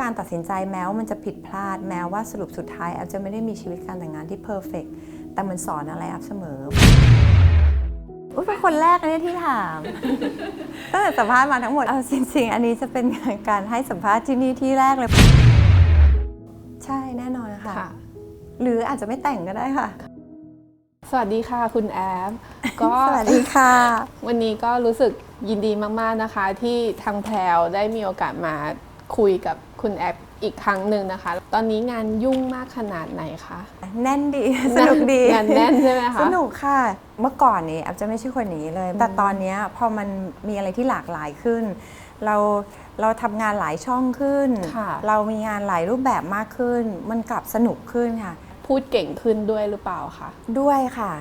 การตัดสินใจแม้ว่ามันจะผิดพลาดแม้ว่าสรุปสุดท้ายแอฟจะไม่ได้มีชีวิตการแต่งงานที่เพอร์เฟกแต่มันสอนอะไรแอฟเสมออุ๊ยเป็นคนแรกนะเนี่ยที่ถามตั้งแต่สัมภาษณ์มาทั้งหมดเอาจริงๆ อันนี้จะเป็นการให้สัมภาษณ์ที่นี่ที่แรกเลย ใช่แน่นอนค่ะค่ะหรืออาจจะไม่แต่งก็ได้ค่ะ สวัสดีค่ะคุณแอฟก็สวัสดีค่ะ วันนี้ก็รู้สึกยินดีมากๆนะคะ ที่ทางแพรวได้มีโอกาสมาคุยกับ คุณแอฟอีกครั้งหนึ่งนะคะ ตอนนี้งานยุ่งมากขนาดไหนคะ แน่นดี สนุกดี งานแน่นใช่ไหมคะ สนุกค่ะ เมื่อก่อนนี้แอฟจะไม่ใช่คนอย่างนี้เลย แต่ตอนเนี้ยพอมันมีอะไรที่หลากหลายขึ้น เราเราทำงานหลายช่องขึ้นค่ะเรามีงานหลายรูปแบบมากขึ้น มันกลับสนุกขึ้นค่ะ พูดเก่งขึ้นด้วยหรือเปล่าคะ ด้วยค่ะ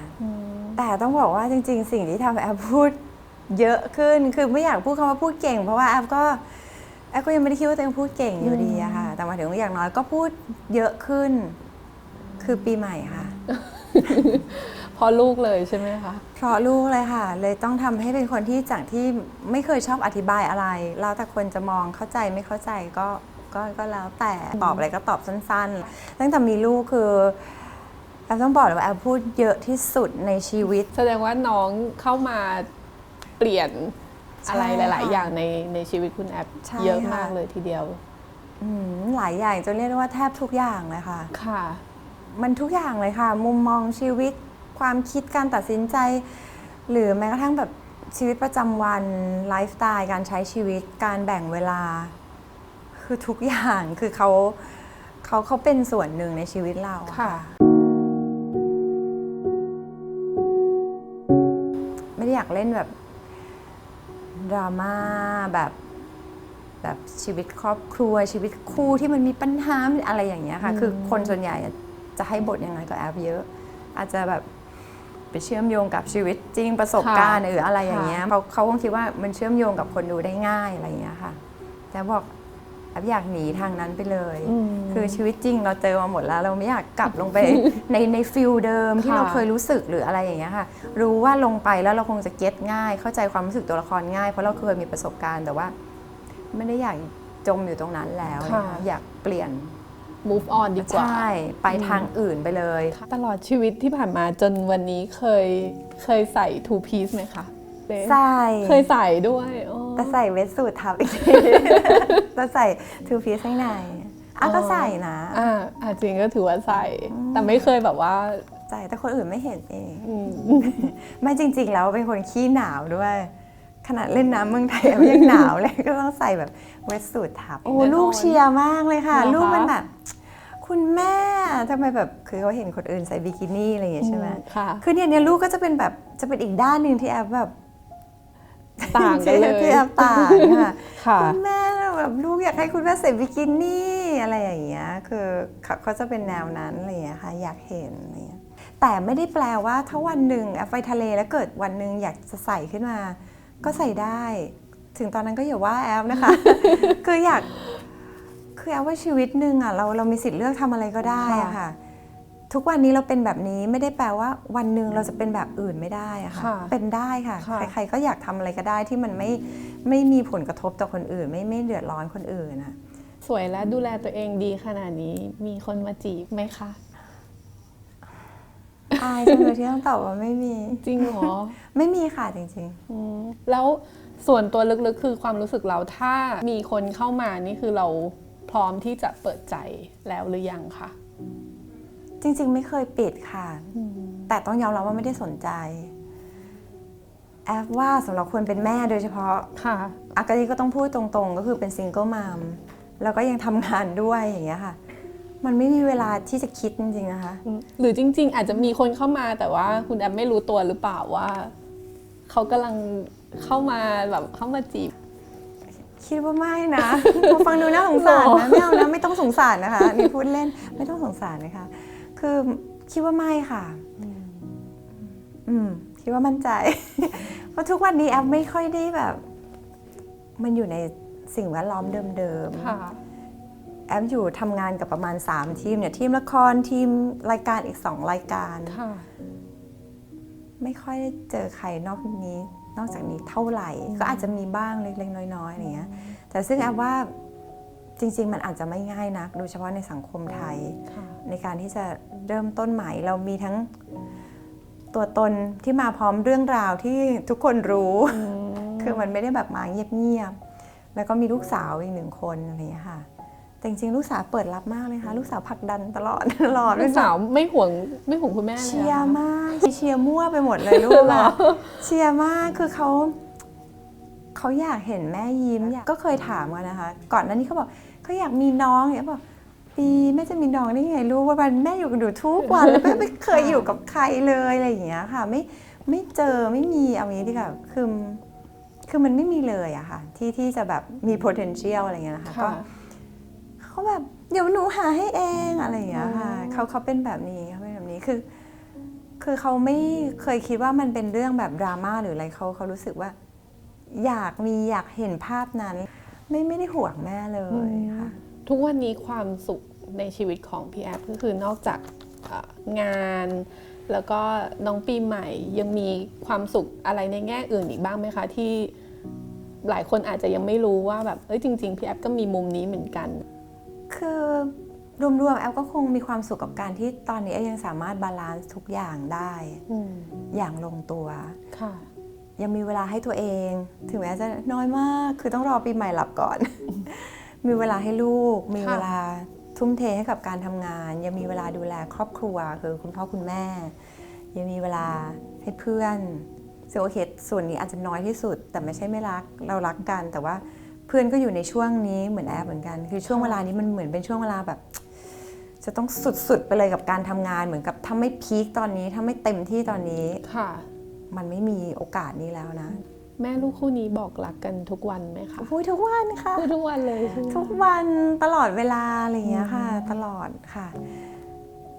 แต่ต้องบอกว่าจริง ๆ สิ่งที่ทำให้แอฟพูดเยอะขึ้น คือไม่อยากพูดคำว่าพูดเก่ง เพราะว่าแอฟก็ แอฟก็ยังไม่ได้คิดว่าตัวเองพูดเก่งอยู่ดีอะค่ะ แต่หมายถึงว่าอย่างน้อยก็พูดเยอะขึ้น คือปีใหม่ค่ะเพราะลูกเลยใช่ไหมคะเพราะลูกเลยค่ะ เลยต้องทำให้เป็นคนที่จากที่ไม่เคยชอบอธิบายอะไร แล้วแต่คนจะมองเข้าใจไม่เข้าใจก็ก็ก็แล้วแต่ตอบอะไรก็ตอบสั้นๆ ตั้งแต่มีลูกคือแอฟต้องบอกเลยว่าแอฟพูดเยอะที่สุดในชีวิต แสดงว่าน้องเข้ามาเปลี่ยน อะไรใช่หลายค่ะๆอย่างในในชีวิตคุณแอฟใช่เยอะค่ะมากเลยทีเดียวอืมหลายอย่างจนเรียกได้ว่าแทบทุกอย่างเลยค่ะ ค่ะ มันทุกอย่างเลยค่ะ มุมมองชีวิตความคิดการตัดสินใจ หรือแม้กระทั่งแบบชีวิตประจำวันไลฟ์สไตล์การใช้ชีวิตการแบ่งเวลา คือทุกอย่างคือเขาเขาเขาเป็นส่วนหนึ่งในชีวิตเราอค่ะ ไม่ได้อยากเล่นแบบ ดราม่าแบบแบบชีวิตครอบครัวชีวิตคู่ที่มันมีปัญหาอะไรอย่างเงี้ยค่ะ คือคนส่วนใหญ่จะให้บทยังไงก็แอปเยอะ อาจจะแบบไปเชื่อมโยงกับชีวิตจริงประสบการณ์หรืออะไรอย่างเงี้ยเขาเขาคงคิดว่ามันเชื่อมโยงกับคนดูได้ง่ายอะไรอย่างเงี้ยค่ะ แต่บอก แอปอยากหนีทางนั้นไปเลยอืมคือชีวิตจริงเราเจอมาหมดแล้ว เราไม่อยากกลับลงไปในในฟิลเดิมที่ค่ะเราเคยรู้สึกหรืออะไรอย่างเงี้ยค่ะ รู้ว่าลงไปแล้วเราคงจะเก็ตง่าย เข้าใจความรู้สึกตัวละครง่ายเพราะเราเคยมีประสบการณ์แต่ว่า ไม่ได้อยากจมอยู่ตรงนั้นแล้วค่ะอยากเปลี่ยน move on ดีกว่า ใช่ ไปทางอื่นไปเลย ตลอดชีวิตที่ผ่านมาจนวันนี้เคยเคยใส่ two piece ไหมคะเบสใส่ เคยใส่ด้วยอ๋อ แต่ใส่เวสสูททับอีกทีแต่ใส่ทูพีซข้างในอะก็ใส่นะอ่าอ่าจริงก็ถือว่าใส่ แต่ไม่เคยแบบว่าใส่แต่คนอื่นไม่เห็นเองอืมไม่จริง ๆ แล้วเป็นคนขี้หนาวด้วย ขนาดเล่นน้ำเมืองไทยยังหนาวเลยก็ต้องใส่แบบเวสสูททับโอ้แน่นอนลูกเชียร์มากเลยค่ะเหรอคะลูกมันแบบคุณแม่ทำไมแบบคือเขาเห็นคนอื่นใส่บิกินี่อะไรอย่างเงี้ยใช่ไหมค่ะคือเนี่ยเนี่ยลูกก็จะเป็นแบบจะเป็นอีกด้านหนึ่งที่แอฟแบบ ต่างกันเลยที่แอฟต่างค่ะคุณแม่แบบลูกอยากให้คุณแม่ใส่บิกินี่อะไรอย่างเงี้ยคือเขาจะเป็นแนวนั้นอะไรอย่างเงี้ยค่ะอยากเห็นอะไรเงี้ยแต่ไม่ได้แปลว่าถ้าวันหนึ่งแอฟไปทะเลแล้วเกิดวันหนึ่งอยากจะใส่ขึ้นมา ก็ใส่ได้ ถึงตอนนั้นก็อย่าว่าแอฟนะคะ คืออยากคือแอฟว่าชีวิตหนึ่งอะเราเรามีสิทธิ์เลือกทำอะไรก็ได้อะค่ะ ทุกวันนี้เราเป็นแบบนี้ไม่ได้แปลว่าวันหนึ่งเราจะเป็นแบบอื่นไม่ได้อะค่ะค่ะเป็นได้ค่ะค่ะ ใครๆก็อยากทำอะไรก็ได้ที่มันไม่ไม่มีผลกระทบต่อคนอื่น ไม่ไม่เดือดร้อนคนอื่นนะสวยและดูแลตัวเองดีขนาดนี้มีคนมาจีบไหมคะอายจังเลยที่ต้องตอบว่าไม่มีจริงเหรอไม่มีค่ะจริงอืมแล้วส่วนตัวลึกๆ คือความรู้สึกเราถ้ามีคนเข้ามานี่คือเราพร้อมที่จะเปิดใจแล้วหรือยังคะๆ จริง ๆ ไม่เคยปิดค่ะ แต่ต้องยอมรับว่าไม่ได้สนใจ แอฟว่าสำหรับคนเป็นแม่โดยเฉพาะค่ะอากาลีก็ต้องพูดตรงๆ ก็คือเป็นซิงเกิลมามแล้วก็ยังทำงานด้วยอย่างเงี้ยค่ะ มันไม่มีเวลาที่จะคิดจริงๆนะคะหรือจริง ๆ อาจจะมีคนเข้ามาแต่ว่าคุณแอมไม่รู้ตัวหรือเปล่าว่าเขากำลังเข้ามาแบบเข้ามาจีบ คิดว่าไม่นะพอฟังดูน่าสงสารหรอนะไม่เอานะไม่ต้องสงสารนะคะนี่พูดเล่นไม่ต้องสงสารนะคะ คือคิดว่าไม่ค่ะ อืมคิดว่ามั่นใจ เพราะทุกวันนี้แอปไม่ค่อยได้แบบ มันอยู่ในสิ่งแวดล้อมเดิมค่ะๆแอปอยู่ทำงานกับประมาณ 3 ทีมเนี่ย ทีมละครทีมรายการอีก 2 รายการค่ะไม่ค่อยได้เจอใครนอกนี้ นอกจากนี้เท่าไหร่ ก็อาจจะมีบ้างเล็กๆ น้อยๆอะไรเงี้ย แต่ซึ่งแอฟว่า จริง ๆ มันอาจจะไม่ง่ายนัก โดยเฉพาะในสังคมไทยค่ะในการที่จะเริ่มต้นใหม่เรามีทั้งตัวตนที่มาพร้อมเรื่องราวที่ทุกคนรู้ คือมันไม่ได้แบบมาเงียบๆแล้วก็มีลูกสาวอีกหนึ่งคนอะไรอย่างเงี้ยค่ะแต่จริงๆลูกสาวเปิดรับมากเลยค่ะ ลูกสาวผลักดันตลอดตลอดลูกสาวไม่ห่วงไม่ห่วงคุณแม่เลยเชีหรยอร์คะมากเชียร์มั่วไปหมดเลยลูกเหรอะอเชียร์มากคือเขา เขาอยากเห็นแม่ยิ้มอยากก็เคยถามกันนะคะ ก่อนหน้านี้เขาบอกเขาอยากมีน้องเนี่ยบอกปีแม่จะมีน้องได้ไงลูกวันๆแม่อยู่กับหนูทุกวันแล้วแม่ไม่เคยอยู่กับใครเลยอะไรอย่างเงี้ยค่ะ ไม่ไม่เจอไม่มีเอางี้ดีกว่าคือคือมันไม่มีเลยอะค่ะ ที่ที่จะแบบมี potential อะไรเงี้ยนะคะก็ค่ะเขาแบบเดี๋ยวหนูหาให้เองอะไรอย่างเงี้ยค่ะอ๋อเขาเขาเป็นแบบนี้เขาเป็นแบบนี้คือ คือเขาไม่เคยคิดว่ามันเป็นเรื่องแบบดราม่าหรืออะไรเขาเขารู้สึกว่า อยากมีอยากเห็นภาพนั้น ไม่ไม่ได้ห่วงแม่เลยค่ะทุกวันนี้ความสุขในชีวิตของพี่แอฟก็คือนอกจากเอ่องาน แล้วก็น้องปีใหม่ยังมีความสุขอะไรในแง่อื่นอีกบ้างไหมคะ ที่หลายคนอาจจะยังไม่รู้ว่าแบบเอ้ยจริง ๆ พี่แอฟก็มีมุมนี้เหมือนกัน คือรวมๆแอลก็คงมีความสุขกับการที่ตอนนี้แอลยังสามารถบาลานซ์ทุกอย่างได้อืมอย่างลงตัว ค่ะ ยังมีเวลาให้ตัวเอง ถึงแม้จะน้อยมาก คือต้องรอปีใหม่หลับก่อน มีเวลาให้ลูก มีเวลาทุ่มเทให้กับการทำงาน ยังมีเวลาดูแลครอบครัว คือคุณพ่อคุณแม่ ยังมีเวลาให้เพื่อนซึ่งโอเคส่วนนี้อาจจะน้อยที่สุด แต่ไม่ใช่ไม่รักเรารักกัน แต่ว่าเพื่อนก็อยู่ในช่วงนี้เหมือนแอปเหมือนกัน คือช่วงเวลานี้มันเหมือนเป็นช่วงเวลาแบบ จะต้องสุดๆไปเลยกับการทำงานเหมือนกับถ้าไม่พีคตอนนี้ถ้าไม่เต็มที่ตอนนี้ค่ะ มันไม่มีโอกาสนี้แล้วนะ แม่ลูกคู่นี้บอกรักกันทุกวันไหมคะพูดทุกวันค่ะพูดทุกวันเลยใช่ไหมทุกวันตลอดเวลาอะไรอย่างเงี้ยค่ะ ตลอดค่ะ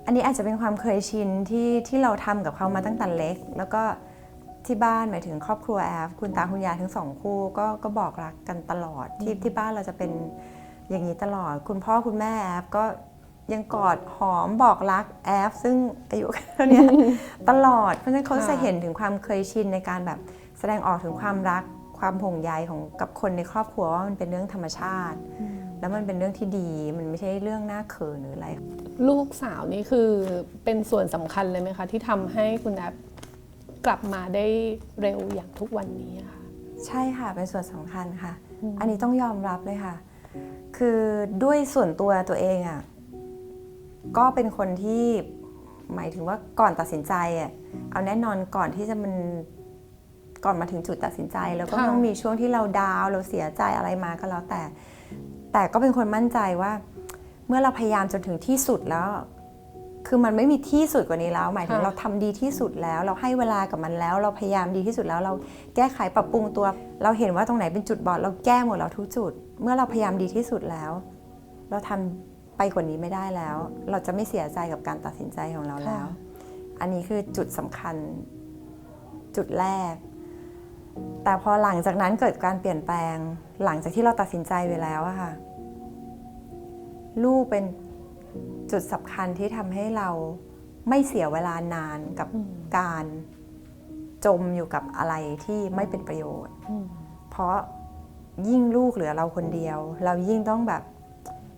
อันนี้อาจจะเป็นความเคยชินที่ที่เราทำกับเขามาตั้งแต่เล็ก แล้วก็ที่บ้านหมายถึงครอบครัวแอฟคุณตาคุณยายทั้งสองคู่ก็ก็บอกรักกันตลอดที่ที่บ้านเราจะเป็นอย่างนี้ตลอด คุณพ่อคุณแม่แอฟก็ ยังกอดหอมบอกรักแอฟซึ่งอายุเท่าเนี้ยตลอด เพราะฉะนั้นเขาจะเห็นถึงความเคยชินในการแบบแสดงออกถึงความรักความห่วงใยของกับคนในครอบครัวว่ามันเป็นเรื่องธรรมชาติ แล้วมันเป็นเรื่องที่ดีมันไม่ใช่เรื่องน่าเขินหรืออะไร ลูกสาวนี่คือเป็นส่วนสำคัญเลยไหมคะ ที่ทำให้คุณแอฟกลับมาได้เร็วอย่างทุกวันนี้อะค่ะใช่ค่ะเป็นส่วนสำคัญค่ะ อันนี้ต้องยอมรับเลยค่ะ คือด้วยส่วนตัวตัวเองอะ ก็เป็นคนที่หมายถึงว่าก่อนตัดสินใจอะเอาแน่นอนก่อนที่จะมันก่อนมาถึงจุดตัดสินใจ แล้วก็ค่ะต้องมีช่วงที่เราดาวน์เราเสียใจอะไรมาก็แล้วแต่ แต่ก็เป็นคนมั่นใจว่า เมื่อเราพยายามจนถึงที่สุดแล้ว คือมันไม่มีที่สุดกว่านี้แล้ว หมายถึงเราทำดีที่สุดแล้ว เราให้เวลากับมันแล้ว เราพยายามดีที่สุดแล้ว เราแก้ไขปรับปรุงตัว เราเห็นว่าตรงไหนเป็นจุดบอดเราแก้หมดแล้วทุกจุด เมื่อเราพยายามดีที่สุดแล้ว เราทำ ไปกว่านี้ไม่ได้แล้ว เราจะไม่เสียใจกับการตัดสินใจของเราแล้วค่ะอันนี้คือจุดสำคัญจุดแรก แต่พอหลังจากนั้นเกิดการเปลี่ยนแปลง หลังจากที่เราตัดสินใจไปแล้วอะค่ะ ลูกเป็นจุดสำคัญที่ทำให้เราไม่เสียเวลานานกับอืมการจมอยู่กับอะไรที่ไม่เป็นประโยชน์อืมเพราะยิ่งลูกเหลือเราคนเดียว เรายิ่งต้องแบบ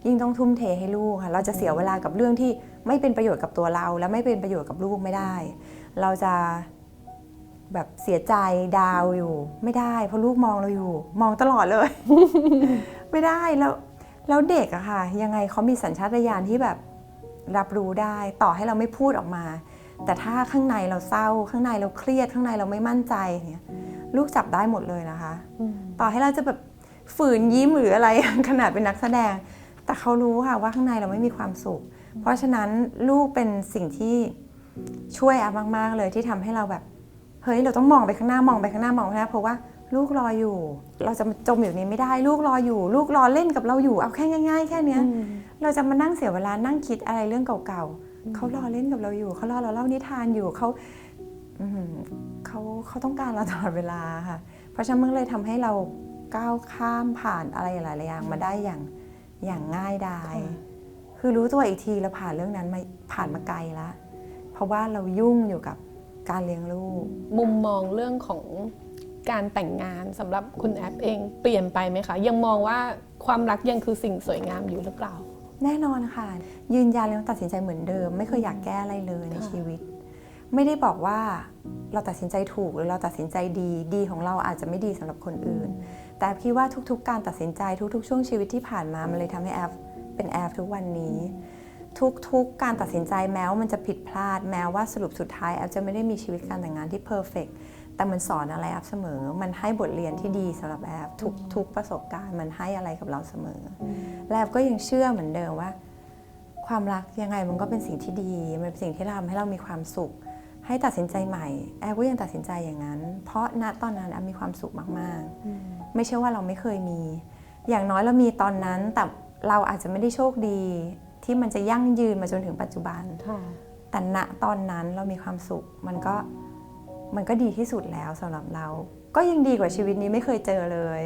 ยิ่งต้องทุ่มเทให้ลูกค่ะ เราจะเสียเวลากับเรื่องที่ไม่เป็นประโยชน์กับตัวเรา และไม่เป็นประโยชน์กับลูกไม่ได้ เราจะแบบเสียใจดาวอยู่ ไม่ได้ เพราะลูกมองเราอยู่ มองตลอดเลย ไม่ได้แล้วแล้วเด็กอะค่ะ ยังไงเขามีสัญชาตญาณที่แบบรับรู้ได้ ต่อให้เราไม่พูดออกมา แต่ถ้าข้างในเราเศร้า ข้างในเราเครียด ข้างในเราไม่มั่นใจอย่างเงี้ยลูกจับได้หมดเลยนะคะอืมต่อให้เราจะแบบฝืนยิ้มหรืออะไรขนาดเป็นนักแสดง แต่เขารู้ค่ะว่าข้างในเราไม่มีความสุข เพราะฉะนั้นลูกเป็นสิ่งที่ช่วยแอฟมาก ๆ เลยที่ทำให้เราแบบเฮ้ยเราต้องมองไปข้างหน้ามองไปข้างหน้ามองไปข้างหน้าเพราะว่าลูกรออยู่ เราจะมาจมอยู่นี้ไม่ได้ ลูกรออยู่ ลูกรอเล่นกับเราอยู่เอาแค่ง่าย ๆ แค่เนี้ยเราจะมานั่งเสียเวลานั่งคิดอะไรเรื่องเก่าๆเขารอเล่นกับเราอยู่เขารอเราเล่านิทานอยู่เขาอื้อหือเขาเขาต้องการเราตลอดเวลาค่ะ เพราะฉะนั้นมันเลยทำให้เราก้าวข้ามผ่านอะไรหลายๆอย่างมาได้อย่าง อย่างง่ายดายค่ะคือรู้ตัวอีกทีแล้วผ่านเรื่องนั้นมาผ่านมาไกลแล้วเพราะว่าเรายุ่งอยู่กับการเลี้ยงลูก มุมมองเรื่องของการแต่งงานสำหรับคุณแอฟเองเปลี่ยนไปไหมคะ ยังมองว่าความรักยังคือสิ่งสวยงามอยู่หรือเปล่า แน่นอนค่ะ ยืนยันเลยว่าตัดสินใจเหมือนเดิม ไม่เคยอยากแก้อะไรเลยในค่ะชีวิต ไม่ได้บอกว่าเราตัดสินใจถูกหรือเราตัดสินใจดีดีของเราอาจจะไม่ดีสำหรับคนอื่น แต่แอฟคิดว่าทุกๆ การตัดสินใจทุกๆ ช่วงชีวิตที่ผ่านมามันเลยทำให้แอฟเป็นแอฟทุกวันนี้ ทุกๆ การตัดสินใจแม้ว่ามันจะผิดพลาด แม้ว่าสรุปสุดท้ายแอฟจะไม่ได้มีชีวิตการแต่งงานที่เพอร์เฟกแต่มันสอนอะไรแอฟเสมอ มันให้บทเรียนที่ดีสำหรับแอฟทุกทุกประสบการณ์มันให้อะไรกับเราเสมออและแอฟก็ยังเชื่อเหมือนเดิมว่า ความรักยังไงมันก็เป็นสิ่งที่ดี มันเป็นสิ่งที่ทำให้เรามีความสุข ให้ตัดสินใจใหม่ แอฟก็ยังตัดสินใจอย่างนั้น เพราะณตอนนั้นแอฟมีความสุขมาก ๆ ไม่ใช่ว่าเราไม่เคยมี อย่างน้อยเรามีตอนนั้น แต่เราอาจจะไม่ได้โชคดี ที่มันจะยั่งยืนมาจนถึงปัจจุบันค่ะแต่ณตอนนั้นเรามีความสุข มันก็มันก็ดีที่สุดแล้วสำหรับเรา ก็ยังดีกว่าชีวิตนี้ไม่เคยเจอเลย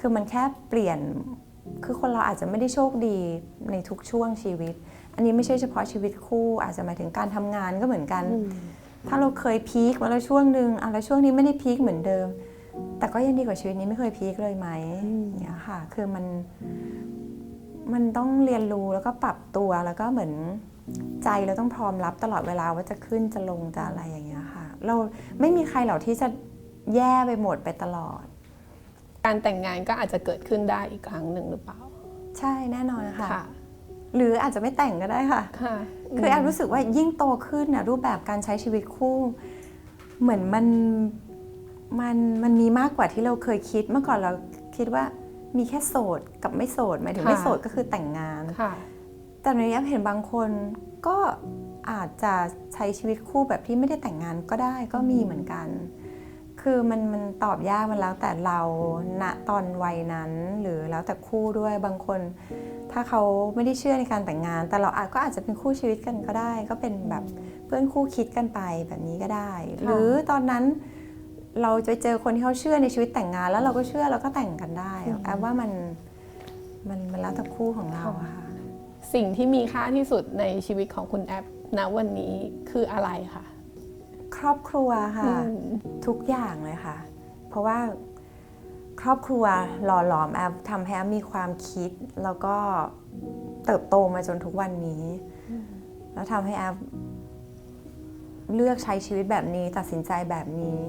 คือมันแค่เปลี่ยน คือคนเราอาจจะไม่ได้โชคดีในทุกช่วงชีวิต อันนี้ไม่ใช่เฉพาะชีวิตคู่อาจจะหมายถึงการทำงานก็เหมือนกัน ถ้าเราเคยพีคมาแล้วช่วงหนึ่งอะแล้วช่วงนี้ไม่ได้พีคเหมือนเดิม แต่ก็ยังดีกว่าชีวิตนี้ไม่เคยพีคเลยไหมอย่างเงี้ยค่ะ คือมัน มันต้องเรียนรู้แล้วก็ปรับตัวแล้วก็เหมือนใจเราต้องพร้อมรับตลอดเวลาว่าจะขึ้นจะลงจะอะไรอย่างเงี้ยค่ะ เราไม่มีใครหรอกที่จะแย่ไปหมดไปตลอด การแต่งงานก็อาจจะเกิดขึ้นได้อีกครั้งหนึ่งหรือเปล่า ใช่แน่นอนค่ะค่ะหรืออาจจะไม่แต่งก็ได้ค่ะค่ะคือแอบรู้สึกว่ายิ่งโตขึ้นนะรูปแบบการใช้ชีวิตคู่ เหมือนมัน มันมันมีมากกว่าที่เราเคยคิด เมื่อก่อนเราคิดว่ามีแค่โสดกับไม่โสดหมายถึงไม่โสดก็คือแต่งงานค่ะแต่ในนี้แอฟเห็นบางคนก็อาจจะใช้ชีวิตคู่แบบที่ไม่ได้แต่งงานก็ได้ก็มีเหมือนกัน คือมันมันตอบยากมันแล้วแต่เราณตอนวัยนั้นหรือแล้วแต่คู่ด้วยบางคน ถ้าเขาไม่ได้เชื่อในการแต่งงาน แต่เราอาจก็อาจจะเป็นคู่ชีวิตกันก็ได้ ก็เป็นแบบเพื่อนคู่คิดกันไปแบบนี้ก็ได้ หรือตอนนั้น เราจะเจอคนที่เขาเชื่อในชีวิตแต่งงาน แล้วเราก็เชื่อเราก็แต่งกันได้แอบว่ามันมันมันแล้วแต่คู่ของเราอะค่ะ สิ่งที่มีค่าที่สุดในชีวิตของคุณแอปณวันนี้คืออะไรคะครอบครัวค่ะอืมทุกอย่างเลยค่ะ เพราะว่าครอบครัวหล่อหลอมแอปทำให้แอปมีความคิด แล้วก็เติบโตมาจนทุกวันนี้ แล้วทำให้แอปเลือกใช้ชีวิตแบบนี้ตัดสินใจแบบนี้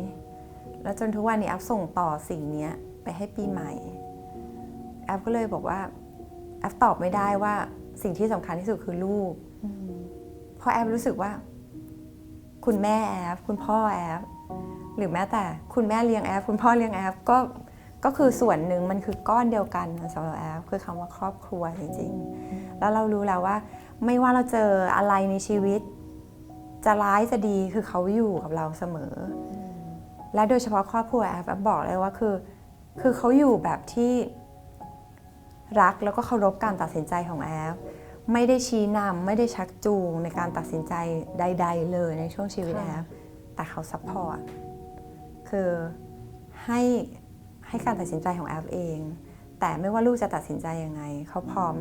แล้วจนทุกวันนี้แอปส่งต่อสิ่งนี้ไปให้ปีใหม่ แอปก็เลยบอกว่า แอปตอบไม่ได้ว่าสิ่งที่สำคัญที่สุดคือลูกเพราะแอปรู้สึกว่า คุณแม่แอฟคุณพ่อแอฟหรือแม้แต่คุณแม่เลี้ยงแอฟคุณพ่อเลี้ยงแอฟก็ก็คือส่วนหนึ่งมันคือก้อนเดียวกันสำหรับแอฟคือคำว่าครอบครัวจริงๆ แล้วเรารู้แล้วว่า ไม่ว่าเราเจออะไรในชีวิต จะร้ายจะดีคือเขาอยู่กับเราเสมอ และโดยเฉพาะครอบครัวแอฟแอฟบอกเลยว่าคือ คือเขาอยู่แบบที่รักแล้วก็เคารพการตัดสินใจของแอฟไม่ได้ชี้นำไม่ได้ชักจูงในการตัดสินใจใด ๆ เลยในช่วงชีวิตแอค่ะฟแต่เขาซัพพอร์ตคือให้ให้การตัดสินใจของแอฟเอง แต่ไม่ว่าลูกจะตัดสินใจยังไง เขาพร้อม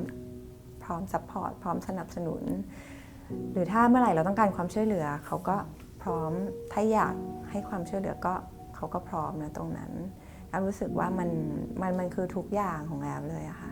พร้อมซัพพอร์ตพร้อมสนับสนุน หรือถ้าเมื่อไหร่เราต้องการความช่วยเหลือ เขาก็ พร้อมถ้าอยากให้ความช่วยเหลือก็เขาก็พร้อมนะตรงนั้นแอมรู้สึกว่ามันมันมันคือทุกอย่างของแอมเลยอะค่ะ